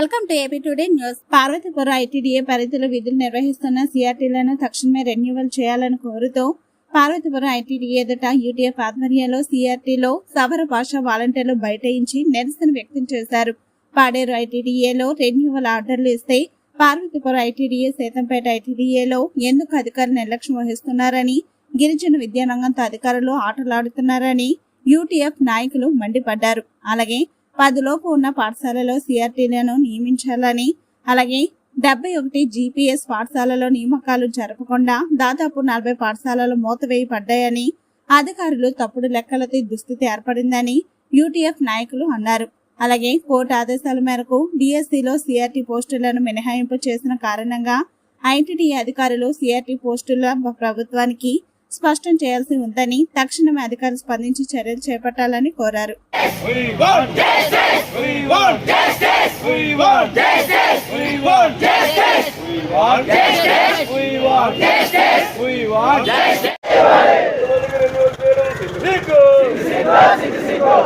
Welcome to AP today news. Parvathipuram ITDA పరిధిలో విధులు నిర్వహిస్తున్న సిఆర్టీలను తక్షణమే రెన్యువల్ చేయాలని కోరుతూ పార్వతీపురం ఐటీడీఏ ఎదుట యూటీఎఫ్ ఆధ్వర్యంలో సిఆర్టీలో సవర భాష వాలంటీర్లు బైఠాయించి నిరసన వ్యక్తం చేశారు. పాడేరు ఐటీడీఏలో రెన్యువల్ ఆర్డర్లు ఇస్తే పార్వతీపురం ఐటీడీఏ సీతంపేట ఐటీడీఏలో ఎందుకు అధికారులు నిర్లక్ష్యం వహిస్తున్నారని గిరిజన విద్యారంగంతో అధికారులు ఆటలాడుతున్నారని యూటీఎఫ్ నాయకులు మండిపడ్డారు. అలాగే పదిలోపు ఉన్న పాఠశాలలో సిఆర్టీలను నియమించాలని అలాగే డెబ్బై ఒకటి జీపీఎస్ పాఠశాలలో నియామకాలు జరపకుండా దాదాపు నలభై పాఠశాలలు మూతవేయబడ్డాయని అధికారులు తప్పుడు లెక్కలతో దుస్థితి ఏర్పడిందని యూటీఎఫ్ నాయకులు అన్నారు. అలాగే కోర్టు ఆదేశాల మేరకు డిఎస్సిలో సిఆర్టీ పోస్టులను మినహాయింపు చేసిన కారణంగా ఐటీడీ అధికారులు సిఆర్టీ పోస్టుల ప్రభుత్వానికి స్పష్టం చేయాల్సి ఉందని తక్షణమే అధికారులు స్పందించి చర్యలు చేపట్టాలని కోరారు We want justice! We want justice! We want justice! We want justice! We want justice! We want justice! We want justice!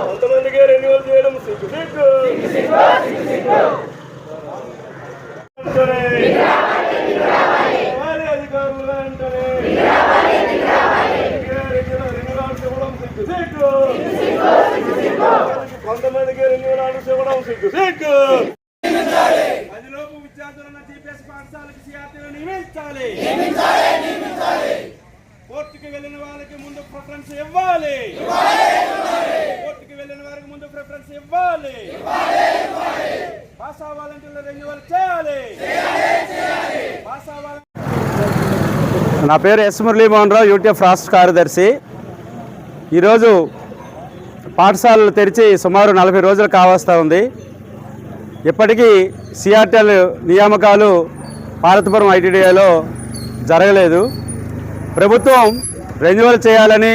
కొంతమందికి రెన్యువల్ చేయడం సిగ్గు సిగ్గు వెంటనే. రావాలి అధికారులు వెంటనే. రెన్యువల్ ఇవ్వడం సిగ్గు సిగ్గు కొంతమందికి రెన్యూల్ ఆర్డర్స్ ఇవ్వడం సిగ్గు సిగ్గు పదిలోపు విద్యార్థులున్న జీపీఎస్ పాఠశాలకు సిఆర్టీలు నియమించాలి కోర్టుకి వెళ్ళిన వాళ్ళకి ముందు ప్రిఫరెన్స్ ఇవ్వాలి కోర్టుకి వెళ్ళిన వారికి ముందు ప్రిఫరెన్స్ ఇవ్వాలి భాషా వాలంటీర్లు రెన్యువల్ చేయాలి నా పేరు ఎస్ మురళీమోహన్ రావు యూటీఎఫ్ రాష్ట్ర కార్యదర్శి. ఈరోజు పాఠశాలలు తెరిచి సుమారు నలభై రోజులు కావస్తూ ఉంది. ఇప్పటికీ సిఆర్టీఎల్ నియామకాలు పార్వతీపురం ఐటీడీఏలో జరగలేదు. ప్రభుత్వం రెన్యువల్ చేయాలని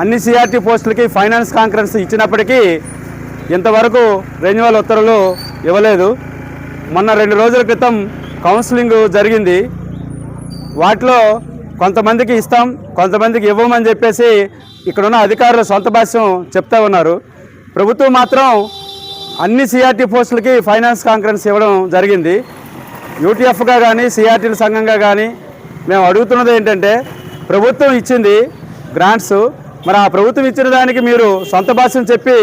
అన్ని సిఆర్టీ పోస్టులకి ఫైనాన్స్ కాన్ఫరెన్స్ ఇచ్చినప్పటికీ ఇంతవరకు రెన్యువల్ ఉత్తర్వులు ఇవ్వలేదు. మొన్న రెండు రోజుల క్రితం కౌన్సిలింగ్ జరిగింది. వాటిలో కొంతమందికి ఇస్తాం కొంతమందికి ఇవ్వమని చెప్పేసి ఇక్కడున్న అధికారులు సొంత భాష్యం చెప్తా ఉన్నారు. ప్రభుత్వం మాత్రం అన్ని సిఆర్టీ పోస్టులకి ఫైనాన్స్ కాన్ఫరెన్స్ ఇవ్వడం జరిగింది. యూటీఎఫ్గా కానీ సిఆర్టీల సంఘంగా కానీ మేము అడుగుతున్నది ఏంటంటే ప్రభుత్వం ఇచ్చింది గ్రాంట్స్. మరి ఆ ప్రభుత్వం ఇచ్చిన దానికి మీరు సొంత భాషను చెప్పి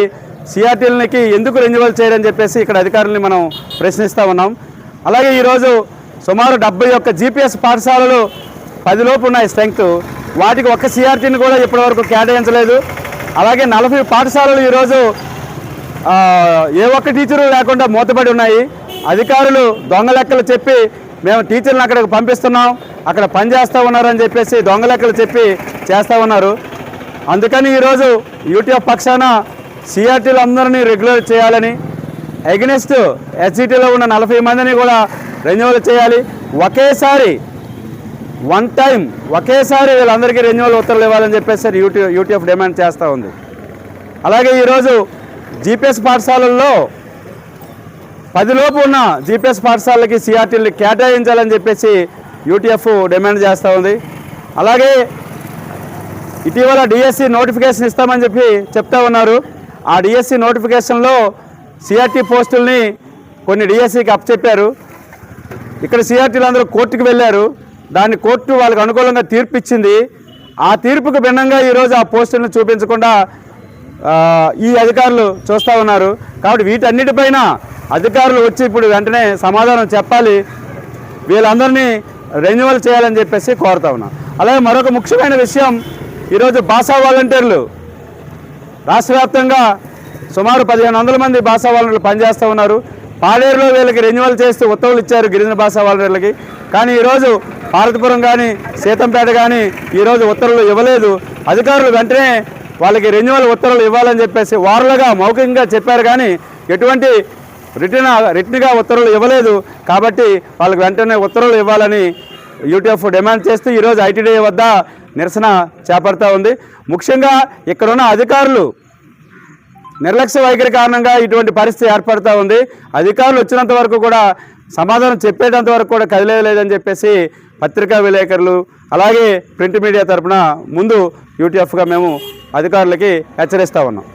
సిఆర్టీలకి ఎందుకు రెన్యువల్ చేయరని చెప్పేసి ఇక్కడ అధికారుల్ని మనం ప్రశ్నిస్తూ ఉన్నాం. అలాగే ఈరోజు సుమారు డెబ్బై ఒక్క జీపీఎస్ పాఠశాలలు పదిలోపు ఉన్నాయి స్ట్రెంగ్త్. వాటికి ఒక్క సిఆర్టీని కూడా ఇప్పటివరకు కేటాయించలేదు. అలాగే నలభై పాఠశాలలు ఈరోజు ఏ ఒక్క టీచరు లేకుండా మూతపడి ఉన్నాయి. అధికారులు దొంగ లెక్కలు చెప్పి మేము టీచర్లను అక్కడికి పంపిస్తున్నాం. అక్కడ పని చేస్తూ ఉన్నారని చెప్పేసి దొంగ లెక్కలు చెప్పి చేస్తూ ఉన్నారు. అందుకని ఈరోజు యూటీఎఫ్ పక్షాన సిఆర్టీలు అందరినీ రెగ్యులర్ చేయాలని ఎగ్నెస్ట్ హెచ్సిటీలో ఉన్న నలభై మందిని కూడా రెన్యువల్ చేయాలి. ఒకేసారి వన్ టైం ఒకేసారి వీళ్ళందరికీ రెన్యువల్ ఉత్తర్వులు ఇవ్వాలని చెప్పేసి యూటీ యూటీఎఫ్ డిమాండ్ చేస్తూ ఉంది. అలాగే ఈరోజు జీపీఎస్ పాఠశాలల్లో పదిలోపు ఉన్న జీపీఎస్ పాఠశాలకి సిఆర్టీలు కేటాయించాలని చెప్పేసి యూటీఎఫ్ డిమాండ్ చేస్తూ ఉంది. అలాగే ఇటీవల డిఎస్సి నోటిఫికేషన్ ఇస్తామని చెప్పి చెప్తా ఉన్నారు. ఆ డిఎస్సి నోటిఫికేషన్లో సిఆర్టీ పోస్టుల్ని కొన్ని డిఎస్సికి అప్పచెప్పారు. ఇక్కడ సిఆర్టీలు అందరూ కోర్టుకు వెళ్ళారు. దాన్ని కోర్టు వాళ్ళకి అనుకూలంగా తీర్పు ఇచ్చింది ఆ తీర్పుకు భిన్నంగా ఈరోజు ఆ పోస్టులను చూపించకుండా ఈ అధికారులు చూస్తూ ఉన్నారు. కాబట్టి వీటన్నిటిపైన అధికారులు వచ్చి ఇప్పుడు వెంటనే సమాధానం చెప్పాలి. వీళ్ళందరినీ రెన్యువల్ చేయాలని చెప్పేసి కోరుతా ఉన్నాం. అలాగే మరొక ముఖ్యమైన విషయం ఈరోజు భాషా వాలంటీర్లు. రాష్ట్ర వ్యాప్తంగా సుమారు పదిహేను వందల మంది భాషా వాలంటీర్లు పనిచేస్తూ ఉన్నారు. పాడేరులో వీళ్ళకి రెన్యువల్ చేస్తూ ఉత్తర్వులు ఇచ్చారు గిరిజన భాషా వాళ్ళకి కానీ ఈరోజు భారతపురం కానీ సీతంపేట కానీ ఈరోజు ఉత్తర్వులు ఇవ్వలేదు. అధికారులు వెంటనే వాళ్ళకి రెన్యువల్ ఉత్తర్వులు ఇవ్వాలని చెప్పేసి వారులుగా మౌఖికంగా చెప్పారు కానీ ఎటువంటి రిటర్న్ రిటర్న్గా ఉత్తర్వులు ఇవ్వలేదు. కాబట్టి వాళ్ళకి వెంటనే ఉత్తర్వులు ఇవ్వాలని యూటీఎఫ్ డిమాండ్ చేస్తూ ఈరోజు ఐటీడీ వద్ద నిరసన చేపడతా ఉంది. ముఖ్యంగా ఇక్కడున్న అధికారులు నిర్లక్ష్య వైఖరి కారణంగా ఇటువంటి పరిస్థితి ఏర్పడుతూ ఉంది. అధికారులు వచ్చినంత వరకు కూడా సమాధానం చెప్పేటంత వరకు కూడా కదిలేయలేదని చెప్పేసి పత్రికా విలేకరులు అలాగే ప్రింట్ మీడియా తరఫున ముందు యూటీఎఫ్గా మేము అధికారులకి హెచ్చరిస్తూ ఉన్నాం.